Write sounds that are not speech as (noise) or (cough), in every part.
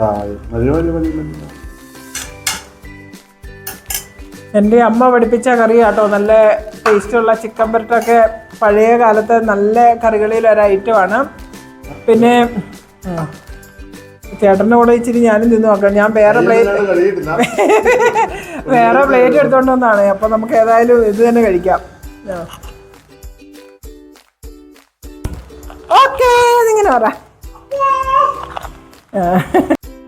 ആ മതി മതി മതി മതി എന്റെ അമ്മ പഠിപ്പിച്ച കറി കേട്ടോ നല്ല ടേസ്റ്റുള്ള ചിക്കൻ പുരട്ടൊക്കെ പഴയ കാലത്തെ നല്ല കറികളിൽ ഒരു ഐറ്റമാണ് പിന്നെ ചേട്ടന്റെ കൂടെ ഇച്ചിരി ഞാനും തിന്നു നോക്കാം. ഞാൻ വേറെ പ്ലേറ്റ് (laughs) വേറെ പ്ലേറ്റ് എടുത്തോണ്ട് വന്നാണ്. അപ്പൊ നമുക്ക് ഏതായാലും ഇത് തന്നെ കഴിക്കാം. ഓക്കേ അതിങ്ങനെ പറ.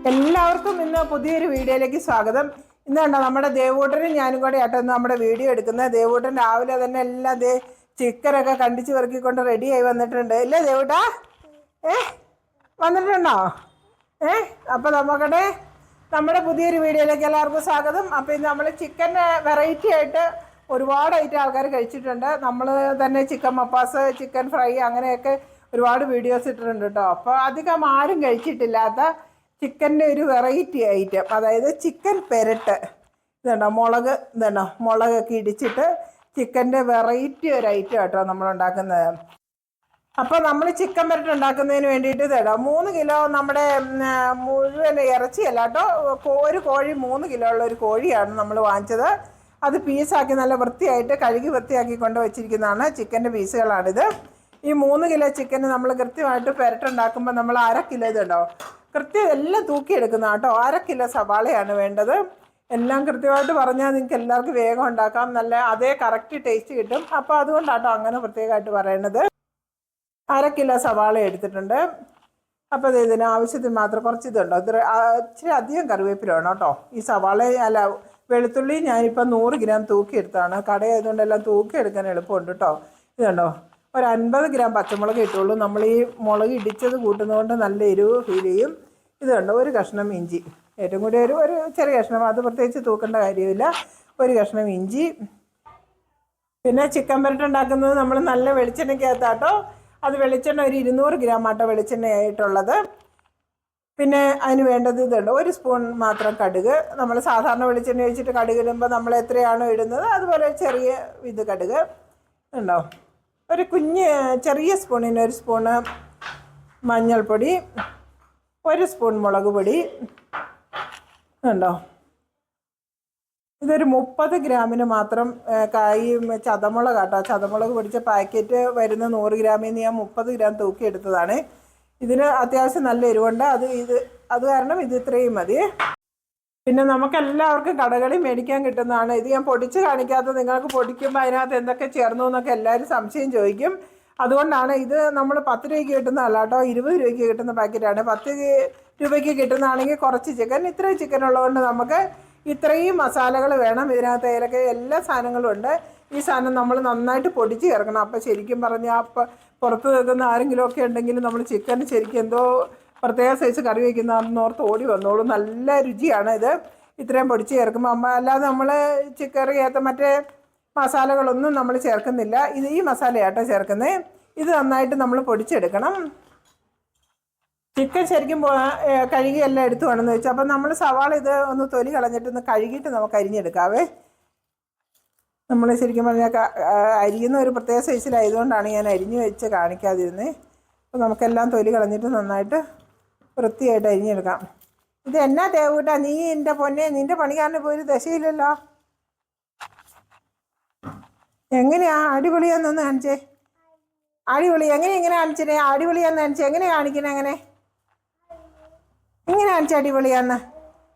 എല്ലാവർക്കും ഇന്ന് പുതിയൊരു വീഡിയോയിലേക്ക് സ്വാഗതം. ഇന്ന് കണ്ടോ നമ്മുടെ ദേവൂട്ടനും ഞാനും കൂടെ ആട്ടോ നമ്മുടെ വീഡിയോ എടുക്കുന്നത്. ദേവൂട്ടൻ രാവിലെ തന്നെ എല്ലാം ദേ ചിക്കനൊക്കെ കണ്ടിച്ച് പെറുക്കിക്കൊണ്ട് റെഡിയായി വന്നിട്ടുണ്ട്. ഇല്ലേ ദേവൂട്ടാ? ഏ വന്നിട്ടുണ്ടോ? ഏ അപ്പൊ നമുക്കടെ നമ്മുടെ പുതിയൊരു വീഡിയോയിലേക്ക് എല്ലാവർക്കും സ്വാഗതം. അപ്പോൾ ഇന്ന് നമ്മൾ ചിക്കൻ വെറൈറ്റി ആയിട്ട് ഒരുപാട് ഐറ്റം ആൾക്കാർ കഴിച്ചിട്ടുണ്ട്. നമ്മൾ തന്നെ ചിക്കൻ മപ്പാസ് ചിക്കൻ ഫ്രൈ അങ്ങനെയൊക്കെ ഒരുപാട് വീഡിയോസ് ഇട്ടിട്ടുണ്ട് കേട്ടോ അപ്പോൾ അധികം ആരും കഴിച്ചിട്ടില്ലാത്ത ചിക്കന്റെ ഒരു വെറൈറ്റി ഐറ്റം. അതായത് ചിക്കൻ പെരട്ട്. ഇതുണ്ടോ? മുളക് ഇതുണ്ടോ? മുളകൊക്കെ ഇടിച്ചിട്ട് ചിക്കന്റെ വെറൈറ്റി ഒരു ഐറ്റം കേട്ടോ നമ്മൾ ഉണ്ടാക്കുന്നത് അപ്പോൾ നമ്മൾ ചിക്കൻ പെരട്ട് ഉണ്ടാക്കുന്നതിന് വേണ്ടിയിട്ട് ഇതാണ് മൂന്ന് കിലോ നമ്മുടെ മുഴുവൻ ഇറച്ചിയല്ല കേട്ടോ. ഒരു കോഴി മൂന്ന് കിലോ ഉള്ള ഒരു കോഴിയാണ് നമ്മൾ വാങ്ങിച്ചത്. അത് പീസാക്കി നല്ല വൃത്തിയായിട്ട് കഴുകി വൃത്തിയാക്കി കൊണ്ട് വെച്ചിരിക്കുന്നതാണ് ചിക്കന്റെ പീസുകളാണിത്. ഈ മൂന്ന് കിലോ ചിക്കന് നമ്മൾ കൃത്യമായിട്ട് പുരട്ടുണ്ടാക്കുമ്പോൾ നമ്മൾ അര കിലോ ഇതുണ്ടോ കൃത്യം എല്ലാം തൂക്കിയെടുക്കുന്ന കേട്ടോ. അര കിലോ സവാളയാണ് വേണ്ടത്. എല്ലാം കൃത്യമായിട്ട് പറഞ്ഞാൽ നിങ്ങൾക്ക് എല്ലാവർക്കും വേഗം ഉണ്ടാക്കാം. നല്ല അതേ കറക്റ്റ് ടേസ്റ്റ് കിട്ടും. അപ്പോൾ അതുകൊണ്ടാട്ടോ അങ്ങനെ പ്രത്യേകമായിട്ട് പറയണത്. അര കിലോ സവാള എടുത്തിട്ടുണ്ട്. അപ്പോൾ ഇത് ഇതിന് ആവശ്യത്തിന് മാത്രം കുറച്ച് ഇതുണ്ടോ ഇത്ര ഇച്ചിരി അധികം കറിവേപ്പില വേണം കേട്ടോ. ഈ സവാള അല്ല വെളുത്തുള്ളി ഞാനിപ്പോൾ നൂറ് ഗ്രാം തൂക്കിയെടുത്താണ്. കടയായതുകൊണ്ടെല്ലാം തൂക്കിയെടുക്കാൻ എളുപ്പമുണ്ട് കേട്ടോ. ഇതുണ്ടോ ഒരു അൻപത് ഗ്രാം പച്ചമുളക് ഇട്ടുള്ളൂ. നമ്മൾ ഈ മുളക് ഇടിച്ചത് കൂട്ടുന്നതുകൊണ്ട് നല്ല എരിവ് ഫീൽ ചെയ്യും. ഇത് കണ്ടോ ഒരു കഷ്ണം ഇഞ്ചി. ഏറ്റവും കൂടി ഒരു ഒരു ചെറിയ കഷ്ണം. അത് പ്രത്യേകിച്ച് തൂക്കേണ്ട കാര്യമില്ല. ഒരു കഷ്ണം ഇഞ്ചി. പിന്നെ ചിക്കൻ പെരട്ട് ഉണ്ടാക്കുന്നത് നമ്മൾ നല്ല വെളിച്ചെണ്ണയ്ക്കകത്താട്ടോ. അത് വെളിച്ചെണ്ണ ഒരു ഇരുന്നൂറ് ഗ്രാം ആട്ടോ വെളിച്ചെണ്ണയായിട്ടുള്ളത്. പിന്നെ അതിന് വേണ്ടത് ഇതുണ്ട് ഒരു സ്പൂൺ മാത്രം കടുക്. നമ്മൾ സാധാരണ വെളിച്ചെണ്ണ ഒഴിച്ചിട്ട് കടുക് ഇടുമ്പോൾ നമ്മൾ എത്രയാണോ ഇടുന്നത് അതുപോലെ ചെറിയ ഇത് കടുക്. ഉണ്ടോ ഒരു കുഞ്ഞ് ചെറിയ സ്പൂണിന് ഒരു സ്പൂണ് മഞ്ഞൾപ്പൊടി ഒരു സ്പൂൺ മുളക് പൊടി. ഉണ്ടോ ഇതൊരു മുപ്പത് ഗ്രാമിന് മാത്രം കായി ചതമുളക് കേട്ടോ ചതമുളക് പൊടിച്ച പാക്കറ്റ് വരുന്ന നൂറ് ഗ്രാമിൽ നിന്ന് ഞാൻ മുപ്പത് ഗ്രാം തൂക്കി എടുത്തതാണ്. ഇതിന് അത്യാവശ്യം നല്ല എരിവുണ്ട്. അത് ഇത് അത് കാരണം ഇത് ഇത്രയും മതി. പിന്നെ നമുക്ക് എല്ലാവർക്കും കടകളിൽ മേടിക്കാൻ കിട്ടുന്നതാണ്. ഇത് ഞാൻ പൊടിച്ച് കാണിക്കാത്ത നിങ്ങൾക്ക് പൊടിക്കുമ്പോൾ അതിനകത്ത് എന്തൊക്കെ ചേർന്നു എന്നൊക്കെ എല്ലാവരും സംശയം ചോദിക്കും. അതുകൊണ്ടാണ് ഇത് നമ്മൾ പത്ത് രൂപയ്ക്ക് കിട്ടുന്നതല്ല കേട്ടോ. ഇരുപത് രൂപയ്ക്ക് കിട്ടുന്ന പാക്കറ്റാണ്. പത്ത് രൂപയ്ക്ക് കിട്ടുന്നതാണെങ്കിൽ കുറച്ച് ചിക്കൻ. ഇത്രയും ചിക്കൻ ഉള്ളതുകൊണ്ട് നമുക്ക് ഇത്രയും മസാലകൾ വേണം. ഇതിനകത്ത് ഏലക്ക എല്ലാ സാധനങ്ങളും ഉണ്ട്. ഈ സാധനം നമ്മൾ നന്നായിട്ട് പൊടിച്ച് ചേർക്കണം. അപ്പോൾ ശരിക്കും പറഞ്ഞാൽ അപ്പം പുറത്ത് നിൽക്കുന്ന ആരെങ്കിലുമൊക്കെ ഉണ്ടെങ്കിൽ നമ്മൾ ചിക്കൻ ശരിക്കും എന്തോ പ്രത്യേക സൈസ് കറി വയ്ക്കുന്ന ഓർത്ത് ഓടി വന്നോളൂ. നല്ല രുചിയാണ് ഇത്. ഇത്രയും പൊടിച്ച് ചേർക്കുമ്പോൾ അമ്മ അല്ലാതെ നമ്മൾ ചിക്കൻ ഏത്ത മറ്റേ മസാലകളൊന്നും നമ്മൾ ചേർക്കുന്നില്ല. ഇത് ഈ മസാലയാട്ടോ ചേർക്കുന്നത് ഇത് നന്നായിട്ട് നമ്മൾ പൊടിച്ചെടുക്കണം. ചിക്കൻ ശരിക്കും കഴുകിയെല്ലാം എടുത്തു വേണമെന്ന് വെച്ചാൽ അപ്പം നമ്മൾ സവാള ഇത് ഒന്ന് തൊലി കളഞ്ഞിട്ട് ഒന്ന് കഴുകിയിട്ട് നമുക്ക് അരിഞ്ഞെടുക്കാവേ. നമ്മൾ ശരിക്കും പറഞ്ഞാൽ അരിയുന്ന ഒരു പ്രത്യേക സൈസിലായതുകൊണ്ടാണ് ഞാൻ അരിഞ്ഞു വെച്ച് കാണിക്കാതിരുന്നത് അപ്പോൾ നമുക്കെല്ലാം തൊലി കളഞ്ഞിട്ട് നന്നായിട്ട് വൃത്തിയായിട്ട് അരിഞ്ഞെടുക്കാം. ഇത് എന്നാ ദേവൂട്ടാ നീ എന്റെ പൊന്നെ നിന്റെ പണിക്കാരന് പോയി ദശയില്ലല്ലോ. എങ്ങനെയാ അടിപൊളിയാന്നൊന്ന് കാണിച്ചേ. അടിപൊളി എങ്ങനെ എങ്ങനെ കാണിച്ചേ അടിപൊളിയാന്ന് കാണിച്ചേ. എങ്ങനെ കാണിക്കണേ എങ്ങനെ ഇങ്ങനെ കാണിച്ച അടിപൊളിയാന്ന്?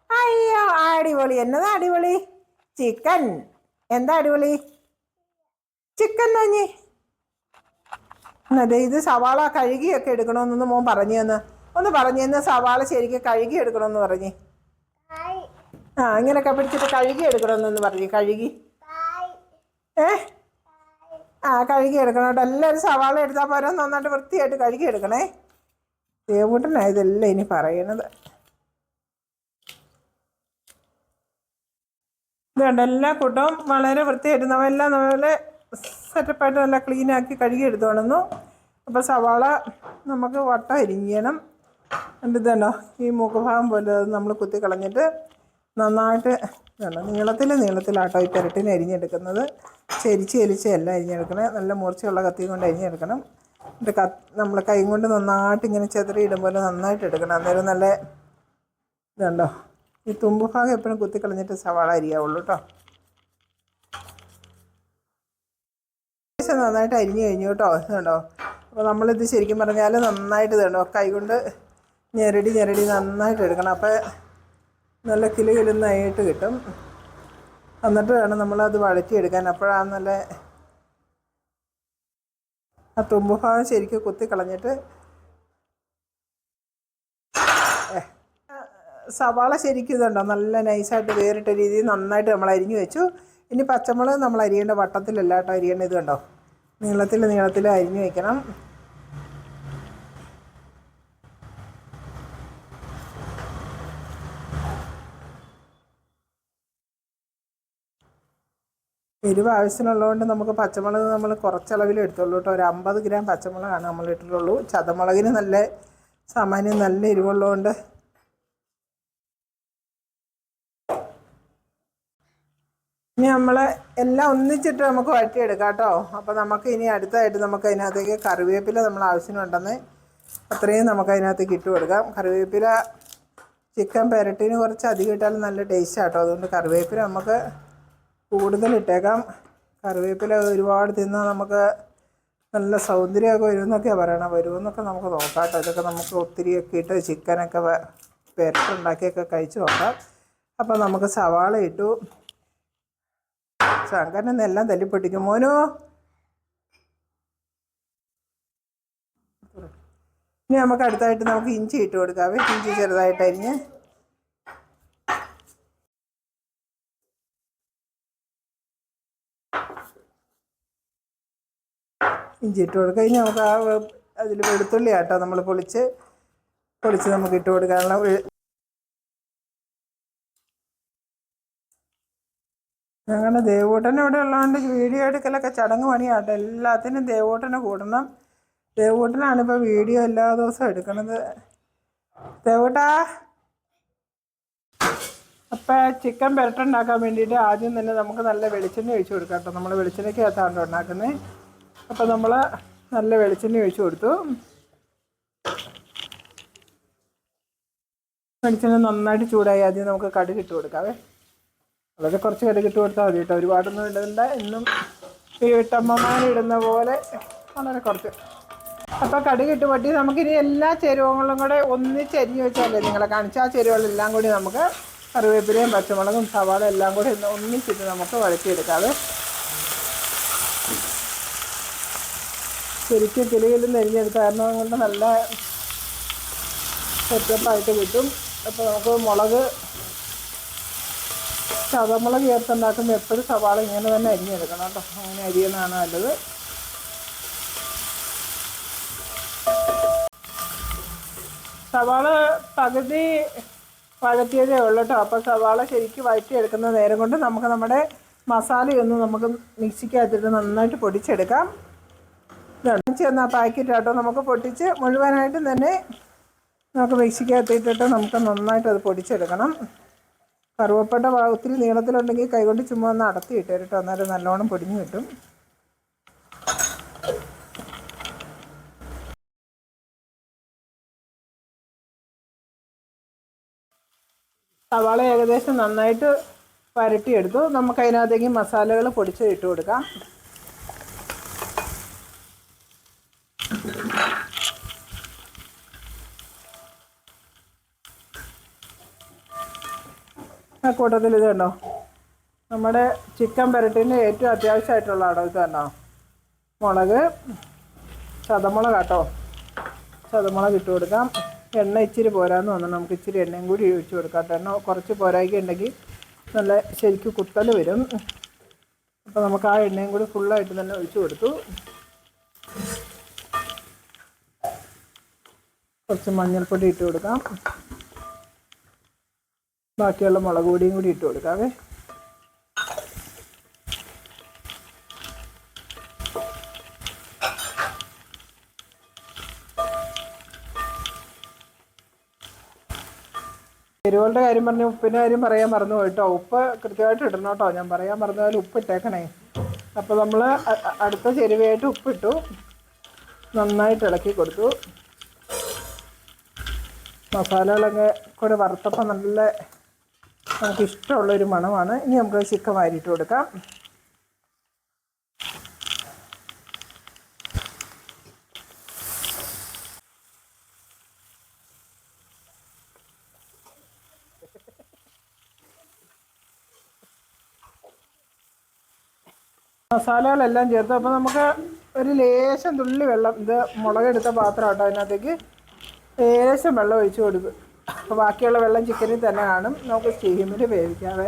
അയ്യോ അടിപൊളി. എന്നതാ അടിപൊളി? ചിക്കൻ. എന്താ അടിപൊളി? ചിക്കൻ തന്നെ അതെ ഇത് സവാള കഴുകിയൊക്കെ എടുക്കണമെന്നൊന്ന് മോൻ പറഞ്ഞു തന്ന് ഒന്ന് പറഞ്ഞു തന്ന് സവാള ശരിക്കും കഴുകി എടുക്കണമെന്ന് പറഞ്ഞേ. ആ ഇങ്ങനെയൊക്കെ പിടിച്ചിട്ട് കഴുകി എടുക്കണമെന്നൊന്ന് പറഞ്ഞു കഴുകി. ഏ? ആ കഴുകി എടുക്കണം എല്ലാവരും സവാള എടുത്താൽ പോരാ നന്നായിട്ട് വൃത്തിയായിട്ട് കഴുകി എടുക്കണേ. ദേവൂട്ടനാ ഇതല്ല ഇനി പറയണത്. ഇതുണ്ട് എല്ലാ കൂട്ടവും വളരെ വൃത്തിയായിട്ട് നമ്മളെല്ലാം നമ്മളെ സെറ്റപ്പായിട്ട് നല്ല ക്ലീനാക്കി കഴുകി എടുത്തോളുന്നു അപ്പോൾ സവാള നമുക്ക് വട്ടം അരിഞ്ഞണം ഇതുണ്ടോ ഈ മൂക്കുഭാഗം പോലെ നമ്മൾ കുത്തി കളഞ്ഞിട്ട് നന്നായിട്ട് വേണം നീളത്തിൽ നീളത്തിലാട്ടോ ഈ പെരട്ടിനെ അരിഞ്ഞെടുക്കുന്നത്. ചെരിച്ച് എല്ലാം അരിഞ്ഞെടുക്കണേ. നല്ല മൂർച്ചയുള്ള കത്തി കൊണ്ട് അരിഞ്ഞെടുക്കണം. എന്നിട്ട് ക നമ്മൾ കൈ കൊണ്ട് നന്നായിട്ട് ഇങ്ങനെ ചെതറി പോലെ നന്നായിട്ട് എടുക്കണം. അന്നേരം നല്ല ഇതുണ്ടോ? ഈ തുമ്പ് ഭാഗം എപ്പോഴും കുത്തിക്കളഞ്ഞിട്ട് സവാള അരിയാവുള്ളൂ കേട്ടോ നന്നായിട്ട് അരിഞ്ഞു കഴിഞ്ഞു കേട്ടോ ഇതുണ്ടോ? അപ്പോൾ നമ്മളിത് ശരിക്കും പറഞ്ഞാൽ നന്നായിട്ട് ഇതുണ്ടോ? കൈകൊണ്ട് ഞെരടി ഞെരടി നന്നായിട്ട് എടുക്കണം. അപ്പോൾ നല്ല കിലു കിലുന്നായിട്ട് കിട്ടും. എന്നിട്ട് വേണം നമ്മളത് വഴറ്റിയെടുക്കാൻ. അപ്പോഴാണ് നല്ല ആ തുമ്പ് ഭാഗം ശരിക്കും കുത്തി കളഞ്ഞിട്ട് സവാള ശരിക്കും ഇതുണ്ടോ? നല്ല നൈസായിട്ട് വേറിട്ട രീതിയിൽ നന്നായിട്ട് നമ്മൾ അരിഞ്ഞു വെച്ചു. ഇനി പച്ചമുളക് നമ്മൾ അരിയേണ്ട വട്ടത്തിലല്ല കേട്ടോ. അരിയേണ്ട ഇത് കണ്ടോ? നീളത്തിൽ നീളത്തിൽ അരിഞ്ഞു വെക്കണം. എരിവ് ആവശ്യമുള്ളതുകൊണ്ട് നമുക്ക് പച്ചമുളക് നമ്മൾ കുറച്ചളവിൽ എടുത്തുള്ളൂ കേട്ടോ. ഒരു അമ്പത് ഗ്രാം പച്ചമുളകാണ് നമ്മൾ ഇട്ടിട്ടുള്ളൂ. ചതമുളകിന് നല്ല സാമാന്യം നല്ല എരിവുള്ളതുകൊണ്ട് ഇനി നമ്മൾ എല്ലാം ഒന്നിച്ചിട്ട് നമുക്ക് വഴറ്റിയെടുക്കാം കേട്ടോ. അപ്പോൾ നമുക്ക് ഇനി അടുത്തായിട്ട് നമുക്ക് അതിനകത്തേക്ക് കറിവേപ്പില നമ്മൾ ആവശ്യമുണ്ടെന്ന് അത്രയും നമുക്ക് അതിനകത്തേക്ക് ഇട്ട് കൊടുക്കാം. കറിവേപ്പില ചിക്കൻ പെരട്ടിന് കുറച്ച് അധികം ഇട്ടാലും നല്ല ടേസ്റ്റ് ആട്ടോ അതുകൊണ്ട് കറിവേപ്പില നമുക്ക് കൂടുതൽ ഇട്ടേക്കാം കറിവേപ്പില ഒരുപാട് തിന്നാൽ നമുക്ക് നല്ല സൗന്ദര്യമൊക്കെ വരുമെന്നൊക്കെയാണ് പറയണം. വരുമെന്നൊക്കെ നമുക്ക് നോക്കാം കേട്ടോ. ഇതൊക്കെ നമുക്ക് ഒത്തിരിയൊക്കെ ഇട്ട് ചിക്കനൊക്കെ പെരട്ടുണ്ടാക്കിയൊക്കെ കഴിച്ച് നോക്കാം. അപ്പോൾ നമുക്ക് സവാള ഇട്ടു. ശങ്കരനെ എല്ലാം തല്ലിപ്പൊട്ടിക്കും. മോനോ? ഇനി നമുക്ക് അടുത്തായിട്ട് നമുക്ക് ഇഞ്ചി ഇട്ട് കൊടുക്കാവേ ഇഞ്ചി ചെറുതായിട്ട് അരിഞ്ഞ്. ഇഞ്ചി ഇട്ട് കൊടുക്കുക ഇനി നമുക്ക് ആ അതിൽ വെളുത്തുള്ളി ആട്ടോ നമ്മൾ പൊളിച്ച് പൊളിച്ച് നമുക്ക് ഇട്ട് കൊടുക്കാനുള്ള ഞങ്ങളുടെ ദേവൂട്ടൻ ഇവിടെ ഉള്ളതുകൊണ്ട് വീഡിയോ എടുക്കലൊക്കെ ചടങ്ങ് പണിയാട്ടോ. എല്ലാത്തിനും ദേവൂട്ടനെ കൂടണം. ദേവൂട്ടനാണ് ഇപ്പോൾ വീഡിയോ എല്ലാ ദിവസവും എടുക്കണത്. ദേവൂട്ടാ അപ്പം ചിക്കൻ പെരട്ടുണ്ടാക്കാൻ വേണ്ടിയിട്ട് ആദ്യം തന്നെ നമുക്ക് നല്ല വെളിച്ചെണ്ണ ഒഴിച്ച് കൊടുക്കാം കേട്ടോ. നമ്മൾ വെളിച്ചെണ്ണയ്ക്കകത്താണ് ഉണ്ടാക്കുന്നത്. അപ്പോൾ നമ്മൾ നല്ല വെളിച്ചെണ്ണ ഒഴിച്ചു കൊടുത്തു. വെളിച്ചെണ്ണ നന്നായിട്ട് ചൂടായി ആദ്യം നമുക്ക് കടുക് ഇട്ട് കൊടുക്കാവേ. വളരെ കുറച്ച് കടുക് ഇട്ട് കൊടുത്താൽ മതി കേട്ടോ. ഒരുപാടൊന്നും ഇടണ്ട എന്നും ഈ വീട്ടമ്മമാരിടുന്ന പോലെ വളരെ കുറച്ച്. അപ്പോൾ കടുക് ഇട്ട് പൊട്ടി. നമുക്കിനി എല്ലാ ചേരുവകളും കൂടെ ഒന്നിച്ച് അരിഞ്ഞ് വെച്ചാലേ നിങ്ങളെ കാണിച്ച ആ ചേരുവകളെല്ലാം കൂടി നമുക്ക് കറിവേപ്പിലയും പച്ചമുളകും സവാള എല്ലാം കൂടി ഒന്ന് ഒന്നിച്ചിട്ട് നമുക്ക് വഴറ്റിയെടുക്കാവേ. ശരിക്കും കിളികളിൽ അരിഞ്ഞെടുത്ത കാരണം കൊണ്ട് നല്ല സെറ്റപ്പായിട്ട് കിട്ടും. അപ്പോൾ നമുക്ക് മുളക് ചതമുളക് ചേർത്തുണ്ടാക്കുമ്പോൾ എപ്പോഴും സവാള ഇങ്ങനെ തന്നെ അരിഞ്ഞെടുക്കണം കേട്ടോ. അങ്ങനെ അരിയുന്നതാണ് നല്ലത്. സവാള പകുതി വഴറ്റിയതേ ഉള്ളൂ കേട്ടോ. അപ്പോൾ സവാള ശരിക്കും വഴറ്റിയെടുക്കുന്ന നേരം കൊണ്ട് നമുക്ക് നമ്മുടെ മസാലയൊന്ന് നമുക്ക് മിക്സിക്കകത്തിട്ട് നന്നായിട്ട് പൊടിച്ചെടുക്കാം. ചെന്ന പാക്കറ്റ് ആട്ടോ നമുക്ക് പൊട്ടിച്ച് മുഴുവനായിട്ടും തന്നെ നമുക്ക് മിക്സിക്കകത്തിട്ടിട്ട് നമുക്ക് നന്നായിട്ട് അത് പൊടിച്ചെടുക്കണം. കറുവപ്പട്ട ഒത്തിരി നീളത്തിലുണ്ടെങ്കിൽ കൈകൊണ്ട് ചുമ്മാ ഒന്ന് അടത്തി ഇട്ട് കേട്ടോ അന്നേരം നല്ലോണം പൊടിഞ്ഞു കിട്ടും. സവാള ഏകദേശം നന്നായിട്ട് വരട്ടിയെടുത്തു. നമുക്ക് അതിനകത്തേക്ക് മസാലകൾ പൊടിച്ച് ഇട്ട് കൊടുക്കാം. ആ കൂട്ടത്തിൽ ഇത് കണ്ടോ? നമ്മുടെ ചിക്കൻ പെരട്ടിന് ഏറ്റവും അത്യാവശ്യമായിട്ടുള്ളതാണോ ഇത് കണ്ടോ? മുളക് ചതമുളക് കേട്ടോ. ചതമുളക് ഇട്ട് കൊടുക്കാം. എണ്ണ ഇച്ചിരി പോരാന്ന് തോന്നുന്നു. നമുക്ക് ഇച്ചിരി എണ്ണയും കൂടി ഒഴിച്ച് കൊടുക്കാം. കേട്ടോ എണ്ണ കുറച്ച് പോരായ്ക ഉണ്ടെങ്കിൽ നല്ല ശരിക്കും കുത്തൽ വരും. അപ്പോൾ നമുക്ക് ആ എണ്ണയും കൂടി ഫുള്ളായിട്ട് തന്നെ ഒഴിച്ച് കൊടുത്തു. കുറച്ച് മഞ്ഞൾപ്പൊടി ഇട്ട് കൊടുക്കാം. ബാക്കിയുള്ള മുളക് പൊടിയും കൂടി ഇട്ട് കൊടുക്കാവേ. എരിവുകളുടെ കാര്യം പറഞ്ഞു ഉപ്പിന്റെ കാര്യം പറയാൻ മറന്നു പോയിട്ടോ. ഉപ്പ് കൃത്യമായിട്ട് ഇടണം കേട്ടോ. ഞാൻ പറയാൻ മറന്നു പോയാൽ ഉപ്പ് ഇട്ടേക്കണേ. അപ്പോൾ നമ്മൾ അടുത്ത ചെരുവയായിട്ട് ഉപ്പിട്ടു. നന്നായിട്ട് ഇളക്കി കൊടുത്തു. മസാലകളൊക്കെ കൂടെ വറുത്തപ്പം നല്ല നമുക്ക് ഇഷ്ടമുള്ളൊരു മണമാണ്. ഇനി നമുക്ക് ചിക്കൻ വാരിയിട്ട് കൊടുക്കാം. മസാലകളെല്ലാം ചേർത്ത് അപ്പോൾ നമുക്ക് ഒരു ലേശം തുള്ളി വെള്ളം ഇത് മുളകെടുത്ത പാത്രം കേട്ടോ അതിനകത്തേക്ക്. ലേശം വെള്ളം ഒഴിച്ച് കൊടുക്കും. അപ്പോൾ ബാക്കിയുള്ള വെള്ളം ചിക്കനിൽ തന്നെ കാണും. നമുക്ക് സ്റ്റീമിൽ വേവിക്കാതെ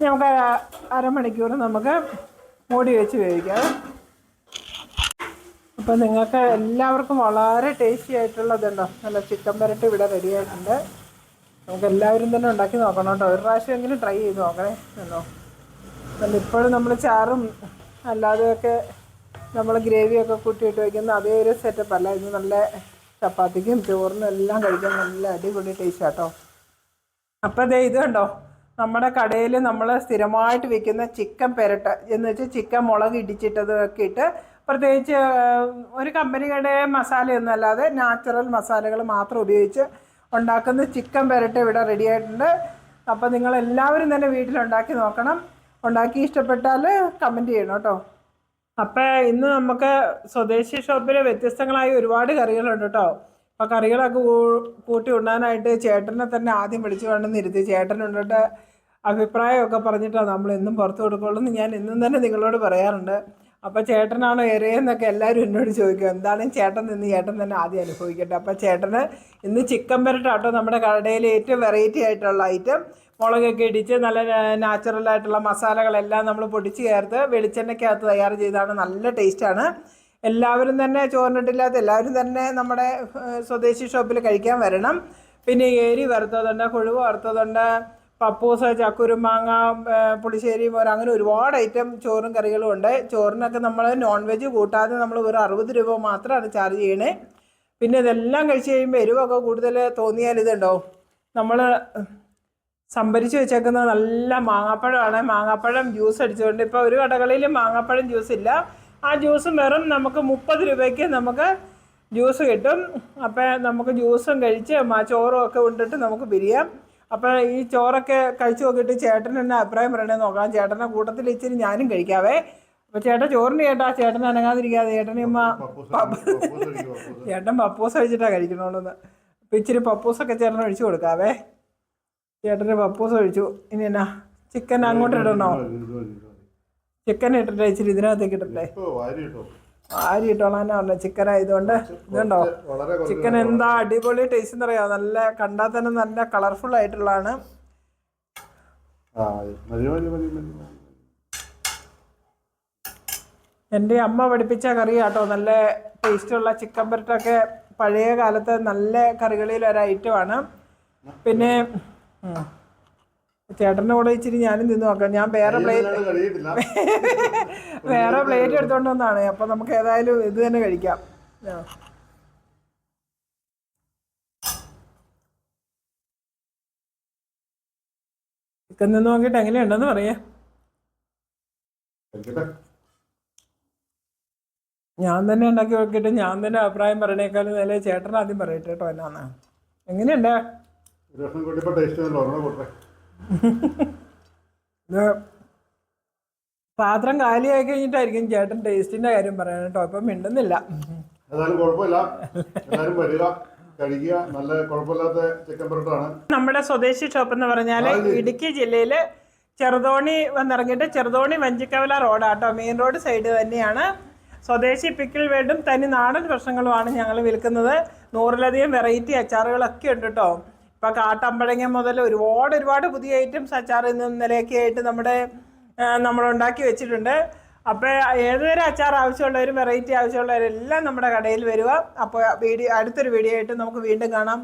നമുക്ക് അര- അരമണിക്കൂർ നമുക്ക് മൂടി വെച്ച് വേവിക്കാം അപ്പോൾ നിങ്ങൾക്ക് എല്ലാവർക്കും വളരെ ടേസ്റ്റി ആയിട്ടുള്ളതുണ്ടോ നല്ല ചിക്കൻ പരട്ട് ഇവിടെ റെഡി ആയിട്ടുണ്ട്. നമുക്ക് എല്ലാവരും തന്നെ ഉണ്ടാക്കി നോക്കണം കേട്ടോ. ഒരു പ്രാവശ്യമെങ്കിലും ട്രൈ ചെയ്ത് നോക്കണേ എന്നോ അല്ല ഇപ്പോഴും നമ്മൾ ചാറും അല്ലാതെയൊക്കെ നമ്മൾ ഗ്രേവിയൊക്കെ കൂട്ടിയിട്ട് വയ്ക്കുന്ന അതേ ഒരു സെറ്റപ്പ് അല്ല. ഇത് നല്ല ചപ്പാത്തിക്കും ചോറിനും എല്ലാം കഴിക്കാൻ നല്ല അടിപൊളി ടേസ്റ്റ് കേട്ടോ അപ്പോൾ ദേ ഇത് കണ്ടോ? നമ്മുടെ കടയിൽ നമ്മൾ സ്ഥിരമായിട്ട് വിൽക്കുന്ന ചിക്കൻ പെരട്ട എന്ന് വെച്ചാൽ ചിക്കൻ മുളക് ഇടിച്ചിട്ടതൊക്കെ ഇട്ട് പ്രത്യേകിച്ച് ഒരു കമ്പനിയുടെ മസാലയൊന്നും അല്ലാതെ നാച്ചുറൽ മസാലകൾ മാത്രം ഉപയോഗിച്ച് ഉണ്ടാക്കുന്ന ചിക്കൻ പെരട്ട ഇവിടെ റെഡി ആയിട്ടുണ്ട്. അപ്പോൾ നിങ്ങൾ എല്ലാവരും തന്നെ വീട്ടിലുണ്ടാക്കി നോക്കണം. ഉണ്ടാക്കി ഇഷ്ടപ്പെട്ടാൽ കമന്റ് ചെയ്യണം കേട്ടോ. അപ്പോൾ ഇന്ന് നമുക്ക് സ്വദേശി ഷോപ്പിലെ വ്യത്യസ്തങ്ങളായ ഒരുപാട് കറികളുണ്ട് കേട്ടോ അപ്പോൾ കറികളൊക്കെ കൂട്ടി ഉണ്ണാനായിട്ട് ചേട്ടനെ തന്നെ ആദ്യം വിളിച്ചു വേണമെന്ന് ഇരുത്തി. ചേട്ടൻ ഉണ്ടിട്ട് അഭിപ്രായമൊക്കെ പറഞ്ഞിട്ടാണ് നമ്മൾ എന്നും പുറത്തു കൊടുക്കുള്ളൂ എന്ന് ഞാൻ എന്നും തന്നെ നിങ്ങളോട് പറയാറുണ്ട്. അപ്പോൾ ചേട്ടനാണോ എരയെന്നൊക്കെ എല്ലാവരും എന്നോട് ചോദിക്കും. എന്താണെങ്കിലും ചേട്ടൻ നിന്ന് ചേട്ടൻ തന്നെ ആദ്യം അനുഭവിക്കട്ടെ. അപ്പോൾ ചേട്ടന് ഇന്ന് ചിക്കൻ പെരട്ടാട്ടോ നമ്മുടെ കടയിൽ ഏറ്റവും വെറൈറ്റി ആയിട്ടുള്ള ഐറ്റം മുളകൊക്കെ ഇടിച്ച് നല്ല നാച്ചുറൽ ആയിട്ടുള്ള മസാലകളെല്ലാം നമ്മൾ പൊടിച്ച് ചേർത്ത് വെളിച്ചെണ്ണയ്ക്കകത്ത് തയ്യാർ ചെയ്താണ്. നല്ല ടേസ്റ്റാണ് എല്ലാവരും തന്നെ ചോറിനിട്ടില്ലാത്ത എല്ലാവരും തന്നെ നമ്മുടെ സ്വദേശി ഷോപ്പിൽ കഴിക്കാൻ വരണം. പിന്നെ ഏരി വറുത്തതുണ്ട് കൊഴുവ് വറുത്തതുണ്ട് പപ്പൂസ് ചക്കുരുമാങ്ങ പുളിശ്ശേരി മോര് അങ്ങനെ ഒരുപാട് ഐറ്റം ചോറും കറികളും ഉണ്ട്. ചോറിനൊക്കെ നമ്മൾ നോൺ വെജ് കൂട്ടാതെ നമ്മൾ ഒരു അറുപത് രൂപ മാത്രമാണ് ചാർജ് ചെയ്യണേ. പിന്നെ ഇതെല്ലാം കഴിച്ച് കഴിയുമ്പോൾ എരിവൊക്കെ കൂടുതൽ തോന്നിയാൽ ഇതുണ്ടോ? നമ്മൾ സംഭരിച്ച് വെച്ചേക്കുന്ന നല്ല മാങ്ങാപ്പഴമാണ്. മാങ്ങാപ്പഴം ജ്യൂസ് അടിച്ചുകൊണ്ട് ഇപ്പോൾ ഒരു കടകളിൽ മാങ്ങാപ്പഴം ജ്യൂസ് ഇല്ല. ആ ജ്യൂസും വെറും നമുക്ക് മുപ്പത് രൂപയ്ക്ക് നമുക്ക് ജ്യൂസ് കിട്ടും. അപ്പോൾ നമുക്ക് ജ്യൂസും കഴിച്ച് ചോറും ഒക്കെ ഉണ്ടിട്ട് നമുക്ക് പിരിയാം. അപ്പോൾ ഈ ചോറൊക്കെ കഴിച്ചു നോക്കിയിട്ട് ചേട്ടൻ എന്നെ അഭിപ്രായം പറയണേ നോക്കാം. ചേട്ടന്റെ കൂട്ടത്തിൽ ഇച്ചിരി ഞാനും കഴിക്കാവേ. അപ്പോൾ ചേട്ടൻ ചോറിന് ചേട്ടാ ചേട്ടൻ അനങ്ങാതിരിക്കാതെ ചേട്ടനെ ഉമ്മ ചേട്ടൻ പപ്പൂസ് കഴിച്ചിട്ടാണ് കഴിക്കണോന്ന് അപ്പോൾ ഇച്ചിരി പപ്പൂസൊക്കെ ചേട്ടൻ ഒഴിച്ചു കൊടുക്കാവേ. ചേട്ടന് പപ്പൂസ് ഒഴിച്ചു. ഇനി എന്നാ? ചിക്കൻ അങ്ങോട്ട് ഇടണോ? ചിക്കൻ ഇട്ടിട്ട് ഇച്ചിരി ഇതിനകത്തേക്ക് ഇട്ടിട്ടേ ആരി ഇട്ടോളാനാ പറഞ്ഞ ചിക്കൻ ആയതുകൊണ്ട് ഇതുണ്ടോ ചിക്കൻ എന്താ അടിപൊളി ടേസ്റ്റ് എന്നറിയാം നല്ല കണ്ടാൽ തന്നെ നല്ല കളർഫുൾ ആയിട്ടുള്ളതാണ്. എന്റെ അമ്മ പഠിപ്പിച്ച കറി കേട്ടോ നല്ല ടേസ്റ്റുള്ള ചിക്കൻ പെരട്ടൊക്കെ പഴയ കാലത്തെ നല്ല കറികളിൽ ഒരു ഐറ്റമാണ് പിന്നെ. ചേട്ടന്റെ കൂടെ ഇച്ചിരി ഞാനും തിന്നു നോക്കാം ഞാൻ വേറെ പ്ലേറ്റ് വേറെ പ്ലേറ്റ് (laughs) എടുത്തോണ്ട് വന്നാണ്. അപ്പൊ നമുക്ക് ഏതായാലും ഇത് തന്നെ കഴിക്കാം. ചിക്കൻ നിന്ന് നോക്കിയിട്ട് എങ്ങനെയുണ്ടെന്ന് പറയേ. ഞാൻ തന്നെ ഉണ്ടാക്കി നോക്കിയിട്ട് ഞാൻ തന്നെ അഭിപ്രായം പറയണേക്കാളും നില ചേട്ടൻ ആദ്യം പറയട്ടെ കേട്ടോ എന്നാന്ന് എങ്ങനെയുണ്ട്? പാത്രം കാലിയായി കഴിഞ്ഞിട്ടായിരിക്കും ചേട്ടൻ ടേസ്റ്റിന്റെ കാര്യം പറയാൻ കേട്ടോ. ഇപ്പം മിണ്ടുന്നില്ല. കുഴപ്പമില്ല. എല്ലാവരും വരിക കഴിക്കുക. നല്ല കുഴപ്പമില്ലാത്ത ചിക്കൻ പൊറോട്ടാണ്. നമ്മുടെ സ്വദേശി ഷോപ്പ് എന്ന് പറഞ്ഞാൽ ഇടുക്കി ജില്ലയിൽ ചെറുതോണി വന്നിറങ്ങിയിട്ട് ചെറുതോണി വഞ്ചിക്കവല റോഡാട്ടോ മെയിൻ റോഡ് സൈഡ് തന്നെയാണ്. സ്വദേശി പിക്കിൾ വേണ്ടും തനി നാടൻ ഭക്ഷണങ്ങളുമാണ് ഞങ്ങൾ വിൽക്കുന്നത്. നൂറിലധികം വെറൈറ്റി അച്ചാറുകളൊക്കെ ഉണ്ട് കേട്ടോ ഇപ്പോൾ കാട്ടമ്പഴങ്ങ മുതൽ ഒരുപാട് ഒരുപാട് പുതിയ ഐറ്റംസ് അച്ചാർ ഇന്ന് ഇന്നലെയൊക്കെ ആയിട്ട് നമ്മുടെ ഉണ്ടാക്കി വെച്ചിട്ടുണ്ട്. അപ്പോൾ ഏതുതരം അച്ചാർ ആവശ്യമുള്ളവരും വെറൈറ്റി ആവശ്യമുള്ളവരെല്ലാം നമ്മുടെ കടയിൽ വരിക. അപ്പോൾ വീഡിയോ അടുത്തൊരു വീഡിയോ ആയിട്ട് നമുക്ക് വീണ്ടും കാണാം.